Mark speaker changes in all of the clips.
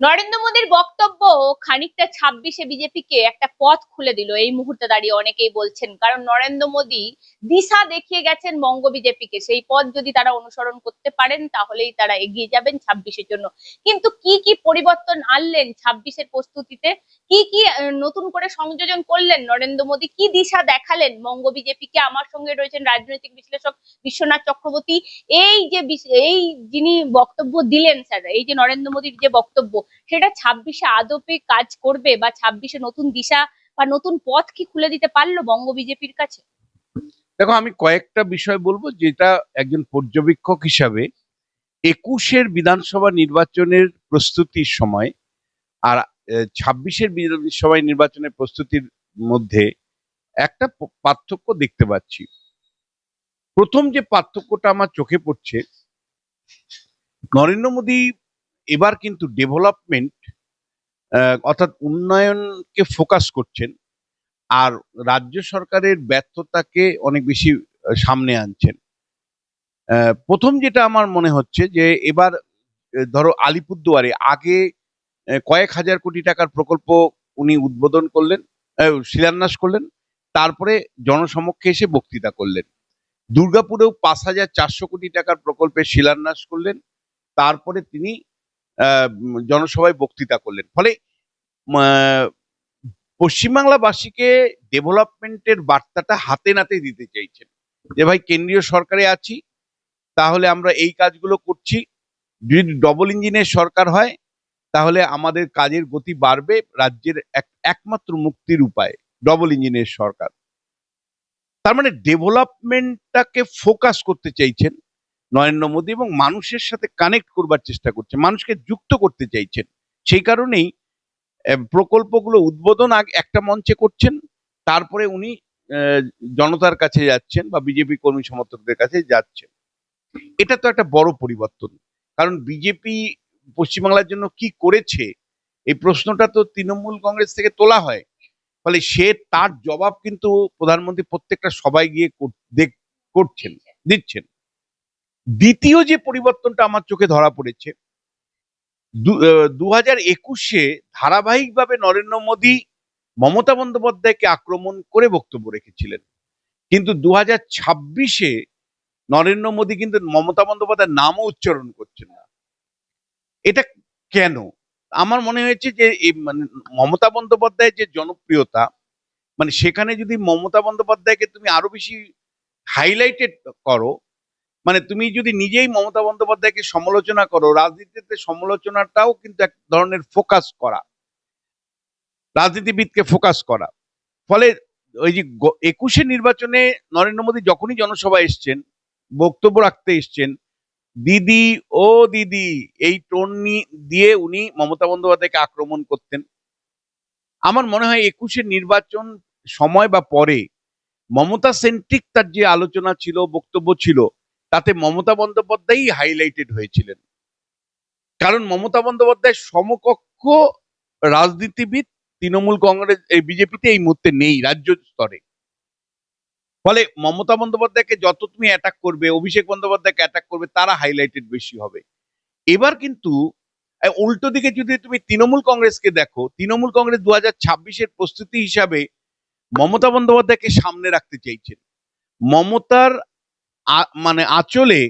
Speaker 1: নরেন্দ্র মোদীর বক্তব্য খানিকটা ছাব্বিশে বিজেপিকে একটা পথ খুলে দিল। এই মুহূর্তে দাঁড়িয়ে অনেকেই বলছেন, কারণ নরেন্দ্র মোদী দিশা দেখিয়ে গেছেন বঙ্গ বিজেপিকে। সেই পথ যদি তারা অনুসরণ করতে পারেন, তাহলেই তারা এগিয়ে যাবেন ছাব্বিশের জন্য। কিন্তু কি কি পরিবর্তন আনলেন ছাব্বিশের প্রস্তুতিতে কি কি নতুন করে সংযোজন করলেন? নরেন্দ্র মোদী কি দিশা দেখালেন? বঙ্গ বিজেপিকে আমার সঙ্গে রয়েছেন রাজনৈতিক বিশ্লেষক বিশ্বনাথ চক্রবর্তী। এই যে এই যিনি বক্তব্য দিলেন স্যার, এই যে নরেন্দ্র মোদীর যে বক্তব্য, সেটা ছাব্বিশে আদপে কাজ করবে বা ছাব্বিশে নতুন দিশা বা নতুন পথ কি খুলে দিতে পারল বঙ্গ বিজেপির কাছে?
Speaker 2: দেখো, আমি কয়েকটা বিষয় বলব যেটা একজন পর্যবেক্ষক হিসাবে একুশের বিধানসভা নির্বাচনের প্রস্তুতির সময় আর ছাব্বিশের বিধানসভা নির্বাচনের প্রস্তুতির মধ্যে একটা পার্থক্য দেখতে পাচ্ছি। প্রথম যে পার্থক্যটা আমার চোখে পড়ছে, নরেন্দ্র মোদী এবার কিন্তু ডেভেলপমেন্ট অর্থাৎ উন্নয়নকে ফোকাস করছেন আর রাজ্য সরকারের ব্যর্থতাকে অনেক বেশি সামনে আনছেন। প্রথম যেটা আমার মনে হচ্ছে যে এবার ধরো আলিপুরদুয়ারে আগে কয়েক হাজার কোটি টাকার প্রকল্প উনি উদ্বোধন করলেন শিলান্যাস করলেন, তারপরে জনসমক্ষে এসে বক্তৃতা করলেন। দুর্গাপুরেও পাঁচ হাজার চারশো কোটি টাকার প্রকল্পের শিলান্যাস করলেন, তারপরে তিনি জনসভায় বক্তৃতা করলেন। ফলে পশ্চিমবাংলাবাসীকে ডেভেলপমেন্টের বার্তাটা হাতে নাতে দিতে চাইছেন যে, ভাই, কেন্দ্রীয় সরকারে আছি, তাহলে আমরা এই কাজগুলো করছি। যদি ডবল ইঞ্জিনের সরকার হয় তাহলে আমাদের কাজের গতি বাড়বে রাজ্যের এক- একমাত্র মুক্তির উপায় ডবল ইঞ্জিনের সরকার। তার মানে ডেভেলপমেন্টটাকে ফোকাস করতে চাইছেন নরেন্দ্র মোদী এবং মানুষের সাথে কানেক্ট করবার চেষ্টা করছেন মানুষকে যুক্ত করতে চাইছেন। সেই কারণেই প্রকল্পগুলো উদ্বোধন আগ, একটা মঞ্চে করছেন, তারপরে উনি জনতার কাছে যাচ্ছেন বা বিজেপি কর্মী সমর্থকদের কাছে যাচ্ছেন। এটা তো একটা বড় পরিবর্তন, কারণ বিজেপি পশ্চিমবাংলার জন্য কি করেছে? এই প্রশ্নটা তো তৃণমূল কংগ্রেস থেকে তোলা হয়। ফলে সে তার জবাব কিন্তু প্রধানমন্ত্রী প্রত্যেকটা সবাই গিয়ে করছেন, দিচ্ছেন। দ্বিতীয় যে পরিবর্তনটা আমার চোখে ধরা পড়েছে, দু হাজার একুশে ধারাবাহিকভাবে নরেন্দ্র মোদী মমতা বন্দ্যোপাধ্যায়কে আক্রমণ করে বক্তব্য রেখেছিলেন। কিন্তু দু হাজার ছাব্বিশে নরেন্দ্র মোদী কিন্তু মমতা বন্দ্যোপাধ্যায়ের নামও উচ্চারণ করছেন না। এটা কেন? আমার মনে হয়েছে যে মানে মমতা বন্দ্যোপাধ্যায়ের যে জনপ্রিয়তা মানে সেখানে যদি মমতা বন্দ্যোপাধ্যায়কে তুমি আরও বেশি হাইলাইটেড করো মানে তুমি যদি নিজেই মমতা বন্দ্যোপাধ্যায়কে সমালোচনা করো, রাজনীতিতে সমালোচনাটাও কিন্তু এক ধরনের ফোকাস করা, রাজনীতিবিদকে ফোকাস করা। ফলে ওই যে একুশে নির্বাচনে নরেন্দ্র মোদী যখনই জনসভা এসছেন, বক্তব্য রাখতে এসছেন দিদি, ও দিদি, এই টোন দিয়ে উনি মমতা বন্দ্যোপাধ্যায়কে আক্রমণ করতেন। আমার মনে হয় একুশের নির্বাচন সময় বা পরে মমতা সেন্ট্রিক তার যে আলোচনা ছিল, বক্তব্য ছিল, তাতে মমতা বন্দ্যোপাধ্যায়ই হাইলাইটেড হয়েছিলেন। কারণ মমতা বন্দ্যোপাধ্যায় সমকক্ষ রাজনীতিবিদ, তৃণমূল কংগ্রেস, এই বিজেপিতে এই মুহূর্তে নেই, রাজ্য স্তরে। ফলে মমতা বন্দ্যোপাধ্যায়কে যত তুমি অ্যাটাক করবে, অভিষেক বন্দ্যোপাধ্যায়কে অ্যাটাক করবে, তারা হাইলাইটেড বেশি হবে। এবার কিন্তু উল্টো দিকে যদি তুমি তৃণমূল কংগ্রেসকে দেখো, তৃণমূল কংগ্রেস দু হাজার ছাব্বিশের প্রস্তুতি হিসাবে মমতা বন্দ্যোপাধ্যায়কে সামনে রাখতে চাইছেন। মমতার মানে আঁচলে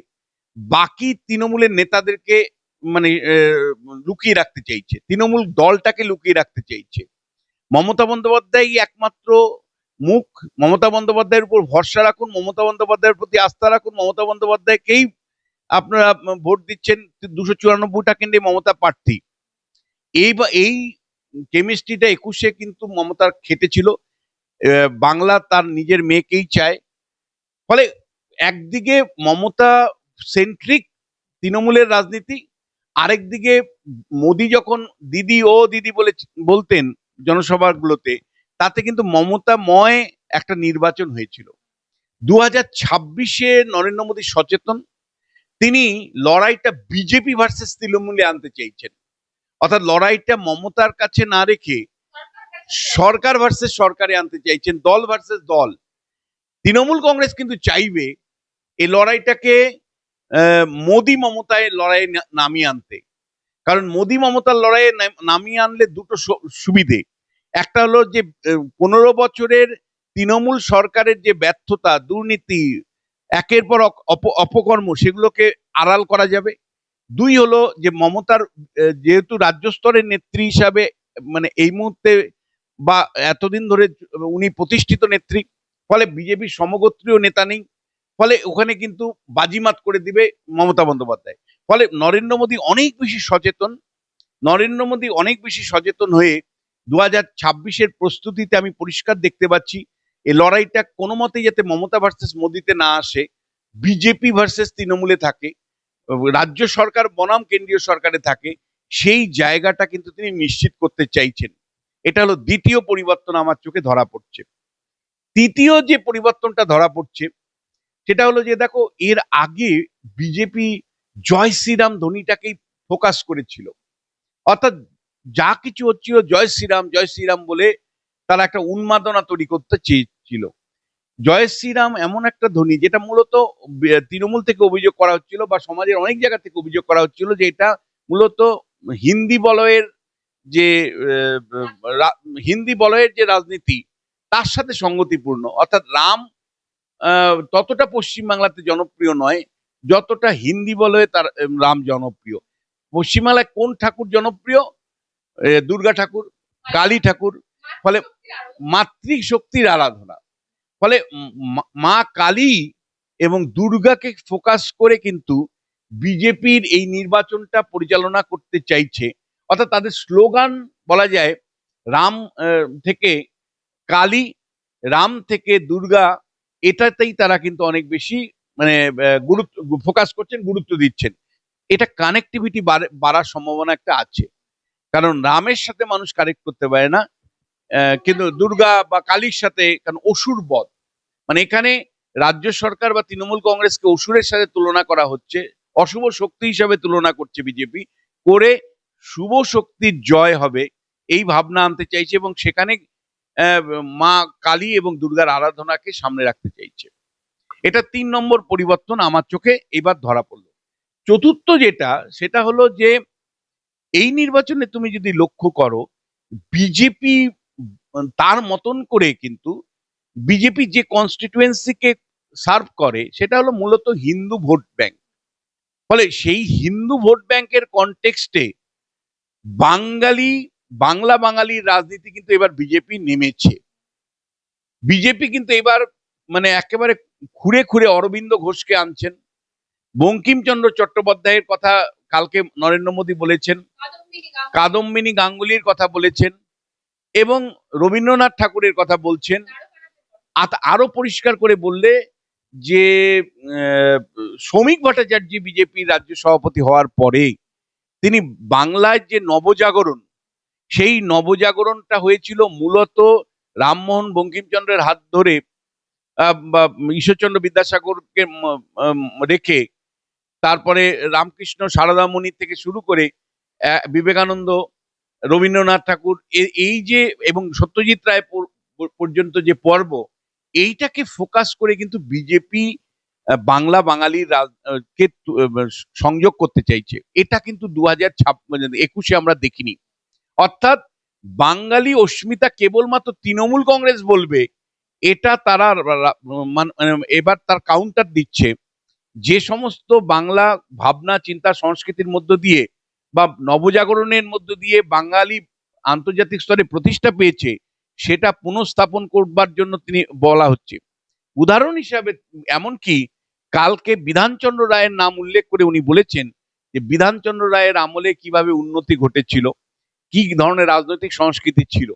Speaker 2: বাকি তৃণমূলের নেতাদেরকে মানে লুকিয়ে রাখতে চাইছে। তৃণমূল দলটাকে লুকিয়ে রাখতে চাইছে। মমতা বন্দ্যোপাধ্যায় একমাত্র মুখ মমতা বন্দ্যোপাধ্যায়ের উপর ভরসা রাখুন মমতা বন্দ্যোপাধ্যায়ের প্রতি আস্থা রাখুন মমতা বন্দ্যোপাধ্যায়কেই আপনারা ভোট দিচ্ছেন দুশো চুরানব্বইটা কেন্দ্রে মমতা প্রার্থী। এই বা এই কেমিস্ট্রিটা একুশে কিন্তু মমতার খেটেছিল আহ, বাংলা তার নিজের মেয়েকেই চায়। ফলে একদিকে মমতা সেন্ট্রিক তৃণমূলের রাজনীতি আরেকদিকে মোদি যখন দিদি ও দিদি বলে বলতেন জনসভাগুলোতে তাতে কিন্তু মমতাময় একটা নির্বাচন হয়েছিল। দু হাজার ছাব্বিশে নরেন্দ্র মোদী সচেতন, তিনি লড়াইটা বিজেপি ভার্সেস তৃণমূলে আনতে চাইছেন। অর্থাৎ লড়াইটা মমতার কাছে না রেখে সরকার ভার্সেস সরকারে আনতে চাইছেন, দল ভার্সেস দল। তৃণমূল কংগ্রেস কিন্তু চাইবে এই লড়াইটাকে মোদি মমতায় লড়াই নামিয়ে আনতে। কারণ মোদি মমতার লড়াইয়ে নামিয়ে আনলে দুটো সুবিধে। একটা হলো যে পনেরো বছরের তৃণমূল সরকারের যে ব্যর্থতা, দুর্নীতি, একের পর অপকর্ম, সেগুলোকে আড়াল করা যাবে। দুই হলো যে, মমতার যেহেতু রাজ্য স্তরের নেত্রী হিসাবে মানে এই মুহূর্তে বা এতদিন ধরে উনি প্রতিষ্ঠিত নেত্রী, ফলে বিজেপির সমগোত্রীয় নেতা নেই, ফলে ওখানে কিন্তু বাজিমাত করে দিবে মমতা বন্দ্যোপাধ্যায়। ফলে নরেন্দ্র মোদী অনেক বেশি সচেতন, নরেন্দ্র মোদী অনেক বেশি সচেতন হয়ে দু হাজার ছাব্বিশের প্রস্তুতিতে আমি পরিষ্কার দেখতে পাচ্ছি, এই লড়াইটা কোনো মতেই যাতে মমতা ভার্সেস মোদিতে না আসে, বিজেপি ভার্সেস তৃণমূলে থাকে, রাজ্য সরকার বনাম কেন্দ্রীয় সরকারে থাকে, সেই জায়গাটা কিন্তু তিনি নিশ্চিত করতে চাইছেন। এটা হলো দ্বিতীয় পরিবর্তন আমার চোখে ধরা পড়ছে। তৃতীয় যে পরিবর্তনটা ধরা পড়ছে, সেটা হলো যে দেখো, এর আগে বিজেপি জয় শ্রীরাম ধ্বনিটাকেই ফোকাস করেছিল। অর্থাৎ যা কিছু হচ্ছিল জয় শ্রীরাম জয় শ্রীরাম বলে তারা একটা উন্মাদনা তৈরি করতে চেয়েছিল। জয় শ্রীরাম এমন একটা ধ্বনি যেটা মূলত তৃণমূল থেকে অভিযোগ করা হচ্ছিল বা সমাজের অনেক জায়গা থেকে অভিযোগ করা হচ্ছিল যে এটা মূলত হিন্দি বলয়ের যে হিন্দি বলয়ের যে রাজনীতি, তার সাথে সঙ্গতিপূর্ণ। অর্থাৎ রাম ততটা পশ্চিমবাংলাতে জনপ্রিয় নয়, যতটা হিন্দি বলয়ে তার, রাম জনপ্রিয়। পশ্চিমবাংলায় কোন ঠাকুর জনপ্রিয়? দুর্গা ঠাকুর, কালী ঠাকুর, ফলে মাতৃশক্তির আরাধনা। ফলে মা- কালী এবং দুর্গাকে ফোকাস করে কিন্তু বিজেপির এই নির্বাচনটা পরিচালনা করতে চাইছে। অর্থাৎ তাদের স্লোগান বলা যায়, রাম থেকে কালী, রাম থেকে দুর্গা, এটাতেই তারা কিন্তু অনেক বেশি মানে গুরুত্ব, ফোকাস করছেন, গুরুত্ব দিচ্ছেন। এটা কানেক্টিভিটি বাড়ার সম্ভাবনা একটা আছে। কারণ রামের সাথে মানুষ কানেক্ট করতে পারে না কিন্তু দুর্গা বা কালীর সাথে, কারণ অসুর বধ। মানে এখানে রাজ্য সরকার বা তৃণমূল কংগ্রেসকে অসুরের সাথে তুলনা করা হচ্ছে, অশুভ শক্তি হিসাবে তুলনা করছে বিজেপি, করে শুভ শক্তির জয় হবে এই ভাবনা আনতে চাইছে এবং সেখানে মা কালী এবং দুর্গার আরাধনাকে সামনে রাখতে চাইছে। এটা তিন নম্বর পরিবর্তন আমার চোখে এবার ধরা পড়ল। চতুর্থ যেটা, সেটা হলো যে এই নির্বাচনে তুমি যদি লক্ষ্য করো বিজেপি তার মতন করে কিন্তু বিজেপি যে কনস্টিটুয়েন্সিকে সার্ভ করে, সেটা হলো মূলত হিন্দু ভোট ব্যাংক। ফলে সেই হিন্দু ভোট ব্যাংকের কনটেক্সটে বাঙালি, বাংলা বাঙালির রাজনীতি কিন্তু এবার বিজেপি নেমেছে। বিজেপি কিন্তু এবার মানে একেবারে খুঁড়ে খুঁড়ে অরবিন্দ ঘোষকে আনছেন। বঙ্কিমচন্দ্র চট্টোপাধ্যায়ের কথা কালকে নরেন্দ্র মোদী বলেছেন, কাদম্বিনী গাঙ্গুলির কথা বলেছেন এবং রবীন্দ্রনাথ ঠাকুরের কথা বলছেন। আরও পরিষ্কার করে বললে যে শ্রমিক ভট্টাচার্য বিজেপি রাজ্য সভাপতি হওয়ার পরে তিনি বাংলায় যে নবজাগরণ, সেই নবজাগরণটা হয়েছিল মূলত রামমোহন বঙ্কিমচন্দ্রের হাত ধরে ঈশ্বরচন্দ্র বিদ্যাসাগরকে রেখে তারপরে রামকৃষ্ণ সারদামণি থেকে শুরু করে বিবেকানন্দ, রবীন্দ্রনাথ ঠাকুর এই যে, এবং সত্যজিৎ রায় পর- পর- পর্যন্ত যে পর্ব, এইটাকে ফোকাস করে কিন্তু বিজেপি বাংলা বাঙালির কে সংযোগ করতে চাইছে। এটা কিন্তু দু হাজার একুশে আমরা দেখিনি। অর্থাৎ বাঙালি অস্মিতা কেবলমাত্র তৃণমূল কংগ্রেস বলবে, এটা তারা মান- মানে এবার তার কাউন্টার দিচ্ছে। যে সমস্ত বাংলা ভাবনা, চিন্তা, সংস্কৃতির মধ্য দিয়ে বা নবজাগরণের মধ্য দিয়ে বাঙালি আন্তর্জাতিক স্তরে প্রতিষ্ঠা পেয়েছে, সেটা পুনঃস্থাপন করবার জন্য তিনি বলা হচ্ছে। উদাহরণ হিসাবে এমনকি কালকে বিধানচন্দ্র রায়ের নাম উল্লেখ করে উনি বলেছেন যে বিধানচন্দ্র রায়ের আমলে কীভাবে উন্নতি ঘটেছিল, কি ধরনের রাজনৈতিক সংস্কৃতি ছিল।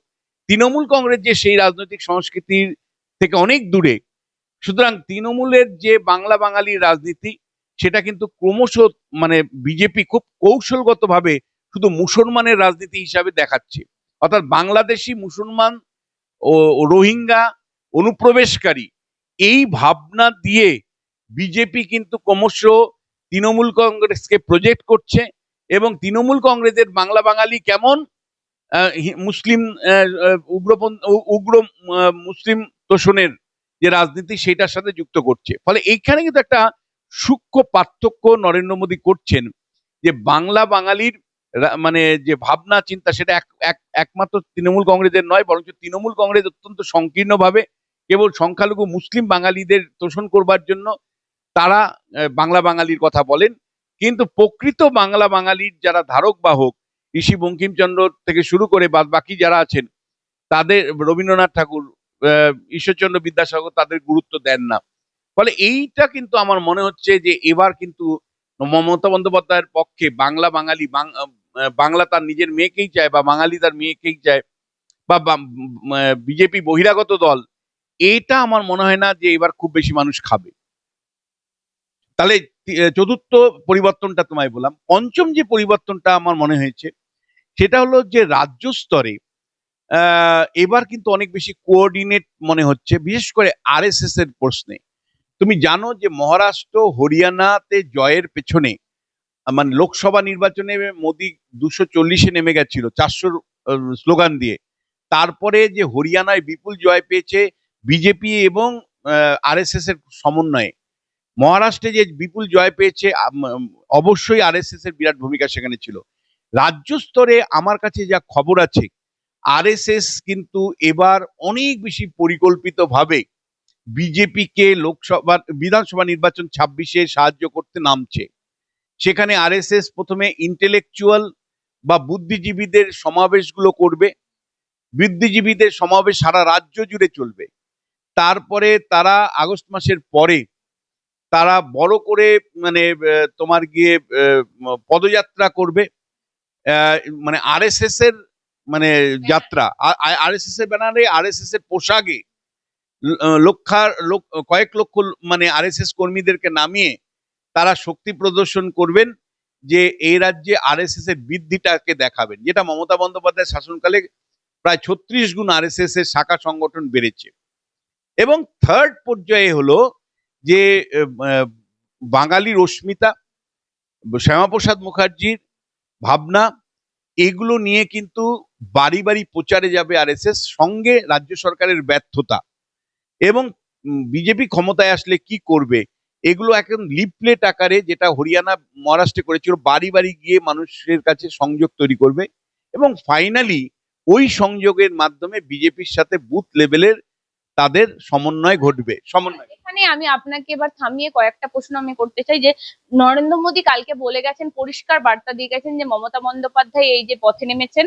Speaker 2: তৃণমূল কংগ্রেস যে সেই রাজনৈতিক সংস্কৃতির থেকে অনেক দূরে সুতরাং তৃণমূলের যে বাংলা বাঙালির রাজনীতি, সেটা কিন্তু ক্রমশ মানে বিজেপি খুব কৌশলগতভাবে শুধু মুসলমানের রাজনীতি হিসাবে দেখাচ্ছে। অর্থাৎ বাংলাদেশি মুসলমান ও রোহিঙ্গা অনুপ্রবেশকারী, এই ভাবনা দিয়ে বিজেপি কিন্তু ক্রমশ তৃণমূল কংগ্রেসকে প্রজেক্ট করছে এবং তৃণমূল কংগ্রেসের বাংলা বাঙালি কেমন? মুসলিম উগ্রপন্থ উগ্র মুসলিম তোষণের যে রাজনীতি সেটার সাথে যুক্ত করছে। ফলে এইখানে কিন্তু একটা সূক্ষ্ম পার্থক্য নরেন্দ্র মোদী করছেন যে বাংলা বাঙালির মানে যে ভাবনা, চিন্তা, সেটা এক, এক- একমাত্র তৃণমূল কংগ্রেসের নয়, বরঞ্চ তৃণমূল কংগ্রেস অত্যন্ত সংকীর্ণভাবে কেবল সংখ্যালঘু মুসলিম বাঙালিদের তোষণ করবার জন্য তারা বাংলা বাঙালির কথা বলেন। কিন্তু প্রকৃত বাংলা বাঙালির যারা ধারক বাহক, ঋষি বঙ্কিমচন্দ্র থেকে শুরু করে বাদ বাকি যারা আছেন, তাদের রবীন্দ্রনাথ ঠাকুর ঈশ্বরচন্দ্র বিদ্যাসাগর তাদের গুরুত্ব দেন না। ফলে এইটা কিন্তু আমার মনে হচ্ছে যে এবার কিন্তু মমতা বন্দ্যোপাধ্যায়ের পক্ষে বাংলা বাঙালি বাংলা তার নিজের মেয়েকেই চায় বা বাঙালি তার মেয়েকেই চায় বা বিজেপি বহিরাগত দল, এটা আমার মনে হয় না যে এবার খুব বেশি মানুষ খাবে। তাহলে চতুর্থ পরিবর্তনটা তোমায় বললাম। পঞ্চম যে পরিবর্তনটা আমার মনে হয়েছে, সেটা হলো যে রাজ্য স্তরে এবার কিন্তু অনেক বেশি কোঅর্ডিনেট মনে হচ্ছে, বিশেষ করে আরএসএস এর প্রশ্নে। তুমি জানো যে মহারাষ্ট্র, হরিয়ানাতে জয়ের পেছনে মানে লোকসভা নির্বাচনে মোদি দুশো চল্লিশে নেমে গেছিল চারশোর স্লোগান দিয়ে। তারপরে যে হরিয়ানায় বিপুল জয় পেয়েছে বিজেপি এবং আরএসএস এর সমন্বয়ে। মহারাষ্ট্রে যে বিপুল জয় পেয়েছে অবশ্যই আরএসএস এর বিরাট ভূমিকা সেখানে ছিল। রাজ্য স্তরে আমার কাছে যা খবর আছে আরএসএস কিন্তু এবার অনেক বেশি পরিকল্পিতভাবে বিজেপিকে লোকসভা, বিধানসভা নির্বাচন ছাব্বিশে সাহায্য করতে নামছে। সেখানে আরএসএস প্রথমে ইন্টেলেকচুয়াল বা বুদ্ধিজীবীদের সমাবেশগুলো করবে। বুদ্ধিজীবীদের সমাবেশ সারা রাজ্য জুড়ে চলবে। তারপরে তারা আগস্ট মাসের পরে তারা বড় করে মানে তোমার গিয়ে পদযাত্রা করবে। মানে আরএসএস এর মানে যাত্রা। আর আরএসএস এর ব্যানারে আরএসএস এর পোশাকে ল- আহ, লক্ষার লোক কয়েক লক্ষ মানে আরএসএস কর্মীদেরকে নামিয়ে তারা শক্তি প্রদর্শন করবেন যে এই রাজ্যে আরএসএস এর বৃদ্ধিটাকে দেখাবেন। যেটা মমতা বন্দ্যোপাধ্যায় শাসনকালে প্রায় ছত্রিশ গুণ আরএসএস এর শাখা সংগঠন বেড়েছে। এবং থার্ড পর্যায়ে হলো যে বাঙালির অস্মিতা শ্যামাপ্রসাদ মুখার্জির ভাবনা এগুলো নিয়ে কিন্তু বাড়ি বাড়ি প্রচারে যাবে আরএসএস, সঙ্গে রাজ্য সরকারের ব্যর্থতা এবং বিজেপি ক্ষমতায় আসলে কি করবে, এগুলো এখন লিপলেট আকারে যেটা হরিয়ানা, মহারাষ্ট্রে করেছিল, বাড়ি বাড়ি গিয়ে মানুষের কাছে সংযোগ তৈরি করবে এবং ফাইনালি ওই সংযোগের মাধ্যমে বিজেপির সাথে বুথ লেভেলের তাদের সমন্বয় ঘটবে, সমন্বয়।
Speaker 1: এখানে আমি আপনাকে এবার থামিয়ে কয়েকটা প্রশ্ন আমি করতে চাই যে, নরেন্দ্র মোদী কালকে বলে গেছেন, পরিষ্কার বার্তা দিয়ে গেছেন যে মমতা বন্দ্যোপাধ্যায় এই যে পথে নেমেছেন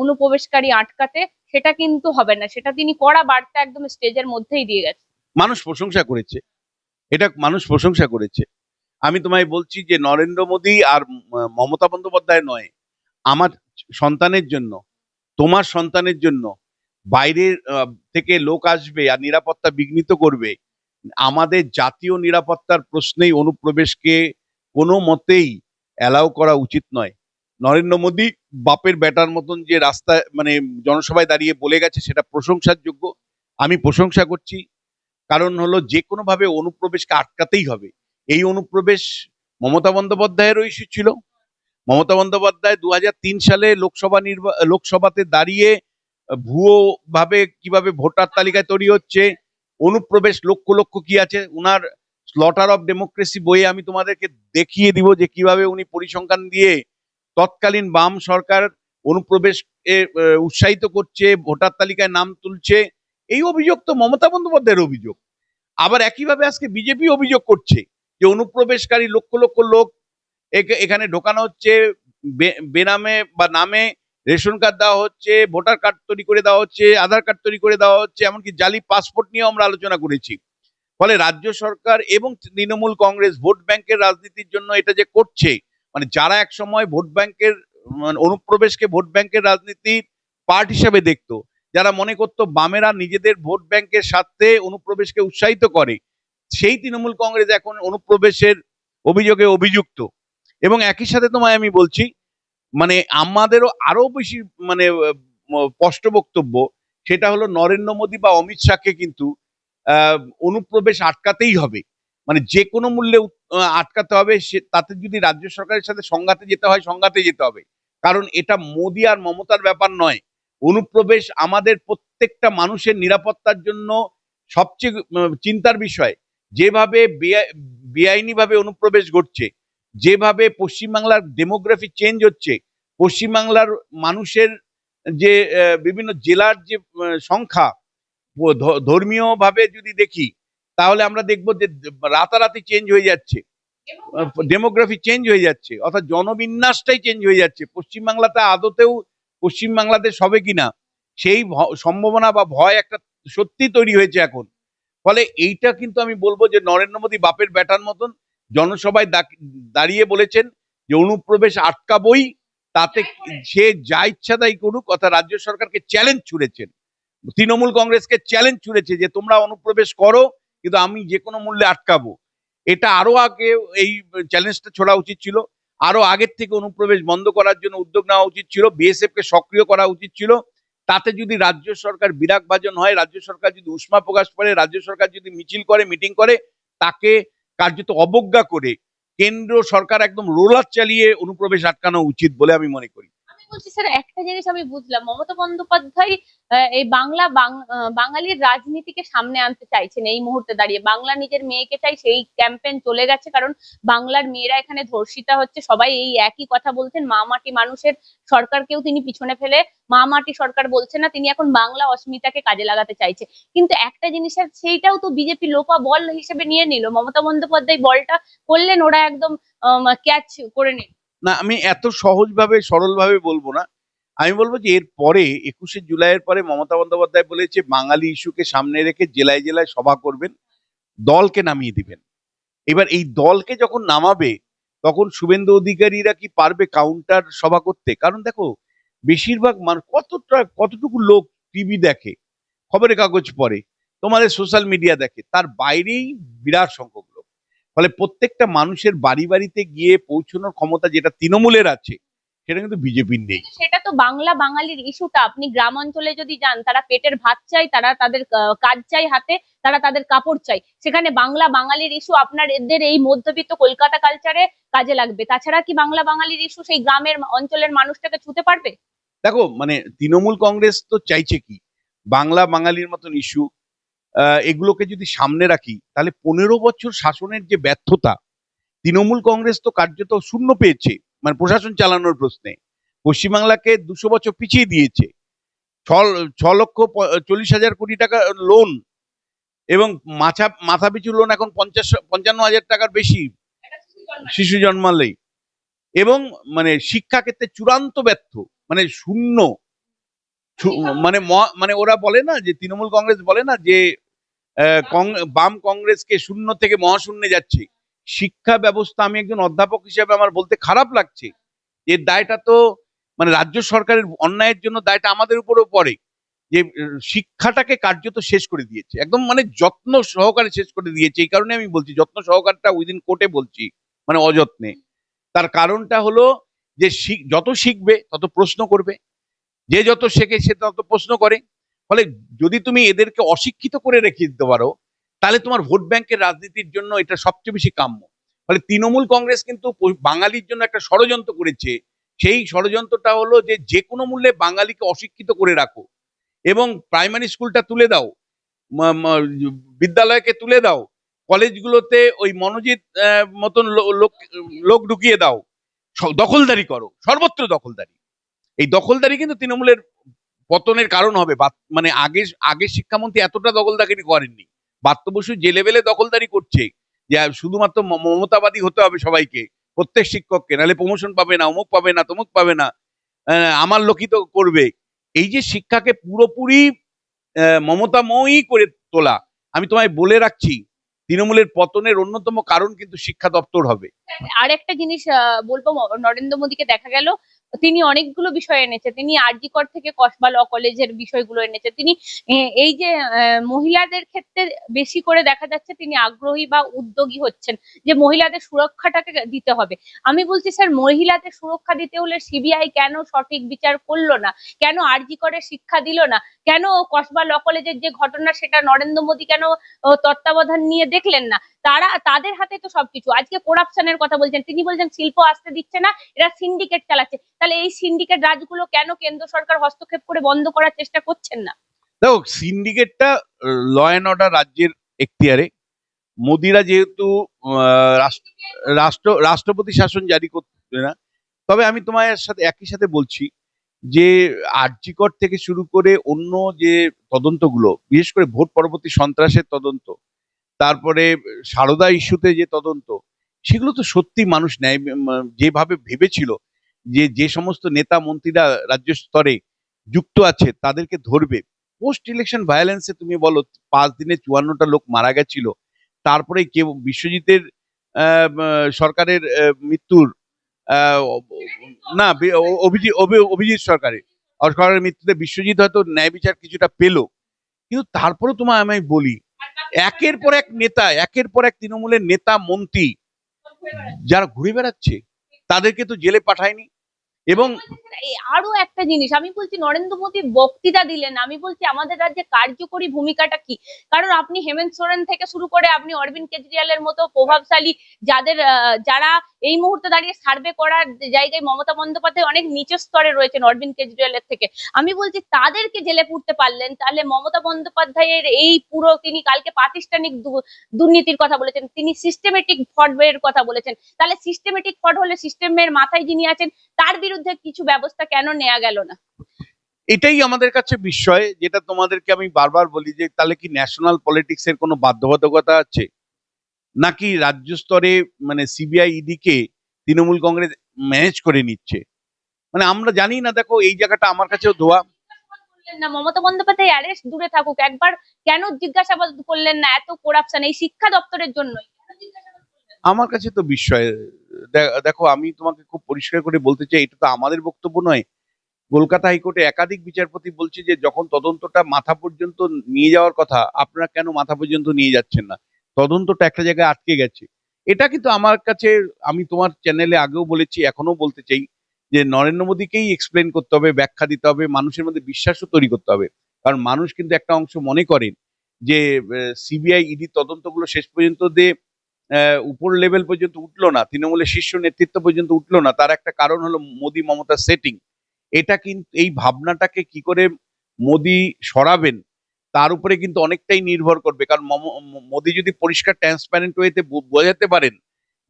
Speaker 1: অনুপ্রবেশকারী আটকাতে সেটা কিন্তু হবে না। সেটা তিনি কড়া বার্তা একদম স্টেজের মধ্যেই দিয়ে গেছে।
Speaker 2: মানুষ প্রশংসা করেছে। এটা মানুষ প্রশংসা করেছে। আমি তোমায় বলছি যে নরেন্দ্র মোদী আর মমতা বন্দ্যোপাধ্যায় নয়, আমার সন্তানের জন্য, তোমার সন্তানের জন্য বাইরের থেকে লোক আসবে আর নিরাপত্তা বিঘ্নিত করবে। আমাদের জাতীয় নিরাপত্তার প্রশ্নেই অনুপ্রবেশকে কোনো মতেই অ্যালাউ করা উচিত নয়। নরেন্দ্র মোদী বাপের বেটার মতন যে রাস্তায় মানে জনসভায় দাঁড়িয়ে বলে গেছে সেটা প্রশংসার যোগ্য আমি প্রশংসা করছি। কারণ হলো যে কোনোভাবে অনুপ্রবেশকে আটকাতেই হবে। এই অনুপ্রবেশ মমতা বন্দ্যোপাধ্যায়েরও ইস্যু ছিল। মমতা বন্দ্যোপাধ্যায় দুহাজার তিন সালে লোকসভা নির্বা লোকসভাতে দাঁড়িয়ে আহ, ভুয়ো ভাবে কীভাবে ভোটার তালিকায় তৈরি হচ্ছে অনুপ্রবেশ লক্ষ লক্ষ কি আছে উনার স্লটার অফ ডেমোক্রেসি বইয়ে আমি তোমাদেরকে দেখিয়ে দিব যে কীভাবে উনি পরিসংখ্যান দিয়ে তৎকালীন বাম সরকার অনুপ্রবেশ উৎসাহিত করছে, ভোটার তালিকায় নাম তুলছে, এই অভিযোগ তো মমতা বন্দ্যোপাধ্যায়ের অভিযোগ। আবার একইভাবে আজকে বিজেপি অভিযোগ করছে যে অনুপ্রবেশকারী লক্ষ লক্ষ লোক এখানে ঢোকানো হচ্ছে বেনামে বা নামে রেশন কার্ড দেওয়া হচ্ছে, ভোটার কার্ড তৈরি করে দেওয়া হচ্ছে, আধার কার্ড তৈরি করে দেওয়া হচ্ছে, এমনকি জালি পাসপোর্ট নিয়েও আমরা আলোচনা করেছি। ফলে রাজ্য সরকার এবং তৃণমূল কংগ্রেস ভোট ব্যাংকের রাজনীতির জন্য এটা যে করছে মানে যারা এক সময় ভোট ব্যাংকের মানে অনুপ্রবেশকে ভোট ব্যাংকের রাজনীতির পার্ট হিসেবে দেখতো, যারা মনে করতো বামেরা নিজেদের ভোট ব্যাংকের স্বার্থে অনুপ্রবেশকে উৎসাহিত করে, সেই তৃণমূল কংগ্রেস এখন অনুপ্রবেশের অভিযোগে অভিযুক্ত। এবং একই সাথে তোমায় আমি বলছি মানে আমাদেরও আরও বেশি মানে স্পষ্ট বক্তব্য, সেটা হলো নরেন্দ্র মোদী বা অমিত শাহকে কিন্তু অনুপ্রবেশ আটকাতেই হবে। মানে যে কোনো মূল্যে আটকাতে হবে, সে, তাতে যদি রাজ্য সরকারের সাথে সংঘাতে যেতে হয়, সংঘাতে যেতে হবে। কারণ এটা মোদী আর মমতার ব্যাপার নয়। অনুপ্রবেশ আমাদের প্রত্যেকটা মানুষের নিরাপত্তার জন্য সবচেয়ে চিন্তার বিষয়। যেভাবে বেআইনি ভাবে অনুপ্রবেশ ঘটছে, যেভাবে পশ্চিমবাংলার ডেমোগ্রাফি চেঞ্জ হচ্ছে, পশ্চিমবাংলার মানুষের যে বিভিন্ন জেলার যে সংখ্যা ধর্মীয় ভাবে যদি দেখি তাহলে আমরা দেখব যে রাতারাতি চেঞ্জ হয়ে যাচ্ছে। ডেমোগ্রাফি চেঞ্জ হয়ে যাচ্ছে অর্থাৎ জনবিন্যাসটাই চেঞ্জ হয়ে যাচ্ছে। পশ্চিমবাংলাতে আদতেও পশ্চিমবাংলাদেশ হবে কিনা সেই সম্ভাবনা বা ভয় একটা সত্যি তৈরি হয়েছে এখন। ফলে এইটা কিন্তু আমি বলব যে নরেন্দ্র মোদী বাপের ব্যাটার মতন জনসভায় দাঁড়িয়ে বলেছেন যে অনুপ্রবেশ আটকাবই তাতে সে যা ইচ্ছা তাই করুক অর্থাৎ রাজ্য সরকারকে চ্যালেঞ্জ ছুড়েছেন। তৃণমূল কংগ্রেসকে চ্যালেঞ্জ ছুড়েছে যে তোমরা অনুপ্রবেশ করো কিন্তু আমি যে কোনো মূল্যে আটকাবো। এটা আরও আগে এই চ্যালেঞ্জটা ছোড়া উচিত ছিল। আরও আগের থেকে অনুপ্রবেশ বন্ধ করার জন্য উদ্যোগ নেওয়া উচিত ছিল। বিএসএফ কে সক্রিয় করা উচিত ছিল। তাতে যদি রাজ্য সরকার বিরাগ ভাজন হয়, রাজ্য সরকার যদি উষ্মা প্রকাশ করে, রাজ্য সরকার যদি মিছিল করে, মিটিং করে, তাকে কার্যত অবজ্ঞা করে, কেন্দ্র সরকার একদম রোলার চালিয়ে অনুপ্রবেশ আটকানো উচিত বলে আমি মনে করি।
Speaker 1: বলছি, স্যার, একটা জিনিস আমি বুঝলাম। মমতা বন্দ্যোপাধ্যায় এই বাংলা বাঙালির রাজনীতিকে সামনে আনতে চাইছেন এই মুহূর্তে দাঁড়িয়ে। বাংলা নিজের মেয়েকে চাই, সেই ক্যাম্পেইন চলে গেছে কারণ বাংলার মেয়েরা এখানে ধর্ষিতা হচ্ছে। সবাই এই একই কথা বলছেন, মা মাটি মানুষের সরকারকেও তিনি পিছনে ফেলে, মা মাটি সরকার বলছে না, তিনি এখন বাংলা অস্মিতাকে কাজে লাগাতে চাইছে। কিন্তু একটা জিনিসের সেইটাও তো বিজেপি লোপা বল হিসেবে নিয়ে নিল। মমতা বন্দ্যোপাধ্যায় বলটা করলেন, ওরা একদম ক্যাচ করে নিল।
Speaker 2: না, আমি এত সহজভাবে, সরলভাবে বলব না। আমি বলব যে, এর পরে, একুশে জুলাইয়ের পরে মমতা বন্দ্যোপাধ্যায় বলেছে, বাঙালি ইস্যুকে সামনে রেখে জেলায় জেলায় সভা করবেন, দলকে নামিয়ে দিবেন। এবার এই দলকে যখন নামাবে, তখন শুভেন্দু অধিকারীরা কি পারবে কাউন্টার সভা করতে? কারণ দেখো, বেশিরভাগ মানুষ, কতটা, কতটুকু লোক টিভি দেখে, খবরের কাগজ পড়ে, তোমাদের সোশ্যাল মিডিয়া দেখে, তার বাইরেই বিরাট সংখ্যক ফলে প্রত্যেকটা মানুষের বাড়ি বাড়িতে গিয়ে পৌঁছানোর ক্ষমতা যেটা তৃণমূলের আছে সেটা কিন্তু বিজেপির নেই।
Speaker 1: সেটা তো বাংলা বাঙালির ইস্যুটা আপনি গ্রাম অঞ্চলে যদি যান তারা পেটের ভাত চাই তারা তাদের কাজ চাই হাতে তারা তাদের কাপড় চাই সেখানে বাংলা বাঙালির ইস্যু আপনার এদের এই মধ্যবিত্ত কলকাতা কালচারে কাজে লাগবে। তাছাড়া কি বাংলা বাঙালির ইস্যু সেই গ্রামের অঞ্চলের মানুষটাকে ছুতে পারবে?
Speaker 2: দেখো মানে তৃণমূল কংগ্রেস তো চাইছে কি? বাংলা বাঙালির মতন ইস্যু এগুলোকে যদি সামনে রাখি, তাহলে পনেরো বছর শাসনের যে ব্যর্থতা, তৃণমূল কংগ্রেস তো কার্যত শূন্য পেয়েছে মানে প্রশাসন চালানোর প্রশ্নে। পশ্চিমবাংলাকে দুশো বছর পিছিয়ে দিয়েছে। ছ লক্ষ চল্লিশ হাজার কোটি টাকা লোন এবং মাথা মাথা পিছু লোন এখন পঞ্চাশ, পঞ্চান্ন হাজার টাকার বেশি শিশু জন্মালেই। এবং মানে শিক্ষা ক্ষেত্রে চূড়ান্ত ব্যর্থ মানে শূন্য। মানে মানে ওরা বলে না যে, তৃণমূল কংগ্রেস বলে না যে বাম কংগ্রেসকে শূন্য থেকে মহাশূন্যে যাচ্ছে। শিক্ষা ব্যবস্থা আমি একজন অধ্যাপক হিসেবে আমার বলতে খারাপ লাগছে। এর দায়টা তো মানে রাজ্য সরকারের অন্যায়ের জন্য দায়টা আমাদের উপরেও পড়ে। যে শিক্ষাটাকে কার্যত শেষ করে দিয়েছে। একদম মানে যত্ন সহকারে শেষ করে দিয়েছে। এই কারণে আমি বলছি, যত্ন সহকারটা উইদিন কোর্টে বলছি মানে অযত্নে। তার কারণটা হলো যে যত শিখবে, তত প্রশ্ন করবে। যে যত শেখে, সে তত প্রশ্ন করে। ফলে যদি তুমি এদেরকে অশিক্ষিত করে রেখে দিতে পারো, তাহলে তোমার ভোট ব্যাংকের রাজনীতির জন্য এটা সবচেয়ে বেশি কাম্য। ফলে তৃণমূল কংগ্রেস কিন্তু বাঙালির জন্য একটা ষড়যন্ত্র করেছে। সেই ষড়যন্ত্রটা হলো যে যে কোনো মূল্যে বাঙালিকে অশিক্ষিত করে রাখো এবং প্রাইমারি স্কুলটা তুলে দাও বিদ্যালয়কে তুলে দাও, কলেজগুলোতে ওই মনোজিৎ মতন লোক লোক ঢুকিয়ে দাও দখলদারি করো, সর্বত্র দখলদারি। এই দখলদারি কিন্তু তৃণমূলের পতনের কারণ হবে। মানে আগে আগে শিক্ষামন্ত্রী এতটা দখলদারি করেননি। বাত্য বসু যে লেভেলে দখলদারি করছে, যে শুধুমাত্র মমতাবাদী হতে হবে সবাইকে, প্রত্যেক শিক্ষককে, নাহলে প্রমোশন পাবে না, অমুক পাবে না, তমুক পাবে না আমার লোকই তো করবে। এই যে শিক্ষাকে পুরোপুরি মমতাময়ী করে তোলা, আমি তোমায় বলে রাখছি, তৃণমূলের পতনের অন্যতম কারণ কিন্তু শিক্ষা দপ্তর হবে।
Speaker 1: আর একটা জিনিস বলব, নরেন্দ্র মোদীকে দেখা গেল তিনি অনেকগুলো বিষয় এনেছে। তিনি আরজিকর থেকে কসবা ল কলেজের বিষয়গুলো এনেছে। তিনি এই যে মহিলাদের ক্ষেত্রে বেশি করে দেখা যাচ্ছে তিনি আগ্রহী বা উদ্যোগী হচ্ছেন যে মহিলাদের সুরক্ষাটাকে দিতে হবে। আমি বলছি, স্যার, মহিলাদের সুরক্ষা দিতে হলে সিবিআই কেন সঠিক বিচার করল না? কেন আরজিকরের শিক্ষা দিল না? কেন কসবা ল কলেজের যে ঘটনা সেটা নরেন্দ্র মোদী কেন তত্ত্বাবধান নিয়ে দেখলেন না? তারা, তাদের হাতে তো সবকিছু। আজকে করাপশনের কথা বলছেন। তিনি বলছেন, শিল্প আসতে দিচ্ছে না, এরা সিন্ডিকেট চালাচ্ছে। তাহলে এই সিন্ডিকেট রাজগুলো কেন কেন্দ্র সরকার হস্তক্ষেপ করে বন্ধ করার চেষ্টা করছেন না?
Speaker 2: দেখো সিন্ডিকেটটা ল অ্যান্ড অর্ডার রাজ্যের এখতিয়ারে। মোদিরা যেহেতু রাষ্ট্র রাষ্ট্র, রাষ্ট্রপতি শাসন জারি করতে না, তবে আমি তোমার সাথে, একই সাথে বলছি যে, আর্জিকর থেকে শুরু করে অন্য যে তদন্তগুলো, বিশেষ করে ভোট পরবর্তী সন্ত্রাসের তদন্ত তারপরে সারদা ইস্যুতে যে তদন্ত, সেগুলো তো সত্যি মানুষ ন্যায় যেভাবে ভেবেছিল যে যে সমস্ত নেতা মন্ত্রীরা রাজ্য স্তরে যুক্ত আছে, তাদেরকে ধরবে। পোস্ট ইলেকশন ভায়োলেন্সে তুমি বলো, পাঁচ দিনে চুয়ান্নটা লোক মারা গেছিল, তারপরে কেউ বিশ্বজিতের সরকারের মৃত্যুর না অভিজিৎ অভিজিৎ সরকারের সরকারের মৃত্যুতে বিশ্বজিৎ হয়তো ন্যায় বিচার কিছুটা পেল। কিন্তু তারপরে তোমায় আমি বলি একের পর এক নেতা, একের পর এক তৃণমূলের নেতা, মন্ত্রী যারা ঘুরে বেড়াচ্ছে, তাদেরকে তো জেলে পাঠায়নি। এবং
Speaker 1: আরও একটা জিনিস, আমি বলছি নরেন্দ্র মোদী বক্তৃতা দিলেন আমি বলছি আমাদের রাজ্যে কার্যকরী ভূমিকাটা কি? কারণ আপনি হেমন্ত সোরেন থেকে শুরু করে আপনি অরবিন্দ কেজরিওয়ালের মতো প্রভাবশালী যাদের যারা এই মুহূর্তে দাঁড়িয়ে সার্ভে করার জায়গায় মমতা বন্দ্যোপাধ্যায় অনেক নিচের স্তরে রয়েছেন অরবিন্দ কেজরিওয়ালের থেকে। আমি বলছি তাদেরকে জেলে পুরতে পারলেন, তাহলে মমতা বন্দ্যোপাধ্যায়ের এই পুরো, তিনি কালকে প্রাতিষ্ঠানিক দুর্নীতির কথা বলেছেন, তিনি সিস্টেমেটিক ফ্রডের কথা বলেছেন। তাহলে সিস্টেমেটিক ফ্রড হলে সিস্টেমের মাথায় যিনি আছেন, তার বিরুদ্ধে কিছু ব্যবস্থা কেন নেওয়া গেল না?
Speaker 2: এটাই আমাদের কাছে বিষয় যেটা তোমাদেরকে আমি বারবার বলি যে তাহলে কি ন্যাশনাল পলিটিক্স এর কোনো বাধ্যবাধকতা আছে? নাকি রাজ্য স্তরে মানে সিবিআই ইডি কে তৃণমূল কংগ্রেস ম্যানেজ করে নিচ্ছে? মানে আমরা জানি না দেখো এই জায়গাটা আমার কাছেও ধোয়া।
Speaker 1: না মমতা বন্দ্যোপাধ্যায় অ্যারেস্ট দূরে থাকুক। একবার কেন জিজ্ঞাসাবাদ করলেন না? এত করাপশন এই শিক্ষা দপ্তরের জন্যই কেন জিজ্ঞাসাবাদ করলেন না?
Speaker 2: আমার কাছে তো বিস্ময়। দেখো, আমি তোমাকে খুব পরিষ্কার করে বলতে চাই, এটা তো আমাদের বক্তব্য নয়। কলকাতা হাইকোর্টে একাধিক বিচারপতি বলছে যে, যখন তদন্তটা মাথা পর্যন্ত নিয়ে যাওয়ার কথা, আপনারা কেন মাথা পর্যন্ত নিয়ে যাচ্ছেন না? তদন্তটা একটা জায়গায় আটকে গেছে। এটা কিন্তু আমার কাছে, আমি তোমার চ্যানেলে আগেও বলেছি এখনও বলতে চাই যে, নরেন্দ্র মোদীকেই এক্সপ্লেন করতে হবে, ব্যাখ্যা দিতে হবে, মানুষের মধ্যে বিশ্বাসও তৈরি করতে হবে। কারণ মানুষ কিন্তু একটা অংশ মনে করেন যে সিবিআই ইডি তদন্তগুলো শেষ পর্যন্ত দিয়ে উপর লেভেল পর্যন্ত উঠল না, তৃণমূলের শীর্ষ নেতৃত্ব পর্যন্ত উঠল না, তার একটা কারণ হলো মোদী মমতা সেটিং এটা কিন্তু এই ভাবনাটাকে কি করে মোদি সরাবেন, তার উপরে কিন্তু অনেকটাই নির্ভর করবে, কারণ মোদি যদি পরিষ্কার ট্রান্সপারেন্ট ওয়েতে বোঝাতে পারেন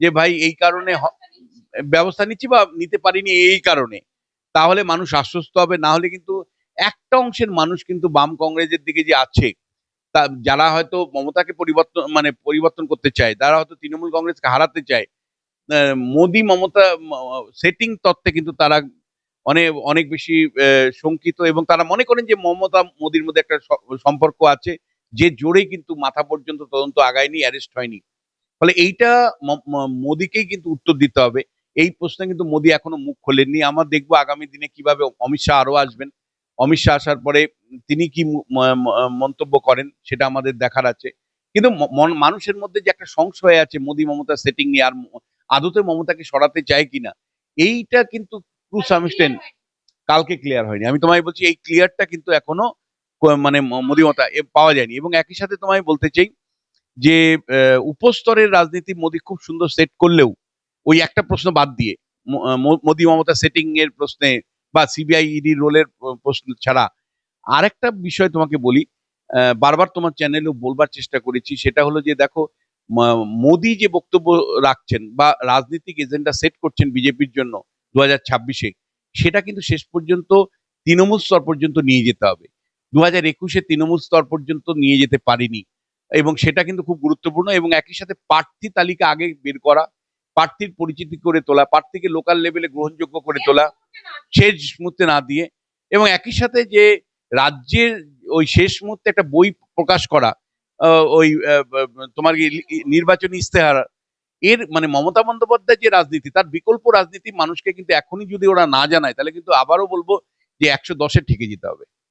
Speaker 2: যে ভাই এই কারণে ব্যবস্থা নিচ্ছি বা নিতে পারিনি এই কারণে, তাহলে মানুষ আশ্বস্ত হবে, না হলে কিন্তু একটা অংশের মানুষ কিন্তু বাম কংগ্রেসের দিকে যে আছে যারা হয়তো মমতাকে পরিবর্তন মানে পরিবর্তন করতে চায় যারা হয়তো তৃণমূল কংগ্রেসকে হারাতে চায় মোদি মমতা সেটিং তত্ত্বে কিন্তু তারা অনেক অনেক বেশি শঙ্কিত এবং তারা মনে করেন যে মমতা, মোদির মধ্যে একটা সম্পর্ক আছে, যে জোরে কিন্তু মাথা পর্যন্ত তদন্ত আগায়নি অ্যারেস্ট হয়নি। ফলে এইটা মোদিকেই কিন্তু উত্তর দিতে হবে। এই প্রশ্নে কিন্তু মোদি এখনও মুখ খোলেননি। আমরা দেখব আগামী দিনে কীভাবে অমিত শাহ আরও আসবেন। অমিত শাহ আসার পরে তিনি কি মন্তব্য করেন সেটা আমাদের দেখার আছে। কিন্তু মানুষের মধ্যে যে একটা সংশয় আছে মোদী মমতা সেটিং নিয়ে আর আদতে মমতাকে সরাতে চায় কিনা এইটা কিন্তু টু সাম কালকে ক্লিয়ার হয়নি। আমি তোমায় বলছি এই ক্লিয়ারটা কিন্তু এখনও মানে মোদি মমতা পাওয়া যায়নি। এবং একই সাথে তোমায় বলতে চাই যে উপস্তরের রাজনীতি মোদী খুব সুন্দর সেট করলেও ওই একটা প্রশ্ন বাদ দিয়ে ম- ম- মমতা সেটিং এর প্রশ্নে বা সিবিআই ইডি রোলের প্রশ্ন ছাড়া আরেকটা বিষয় তোমাকে বলি বারবার তোমার চ্যানেলেও বলবার চেষ্টা করেছি, সেটা হলো যে দেখো মোদি যে বক্তব্য রাখছেন বা রাজনৈতিক এজেন্ডা সেট করছেন বিজেপির জন্য দু হাজার ছাব্বিশে, সেটা কিন্তু শেষ পর্যন্ত তৃণমূল স্তর পর্যন্ত নিয়ে যেতে হবে। দু হাজার একুশে তৃণমূল স্তর পর্যন্ত নিয়ে যেতে পারেনি এবং সেটা কিন্তু খুব গুরুত্বপূর্ণ এবং একই সাথে প্রার্থী তালিকা আগে বের করা, প্রার্থীর পরিচিতি করে তোলা, প্রার্থীকে লোকাল লেভেলে গ্রহণযোগ্য করে তোলা শেষ মুহূর্তে না দিয়ে এবং একই সাথে যে রাজ্যের ওই শেষ মুহূর্তে একটা বই প্রকাশ করা ওই তোমার কি নির্বাচনী ইস্তেহার এর মানে মমতা বন্দ্যোপাধ্যায় যে রাজনীতি, তার বিকল্প রাজনীতি মানুষকে কিন্তু এখনই যদি ওরা না জানায়, তাহলে কিন্তু আবারও বলব যে একশো দশে ঠেকে যেতে হবে।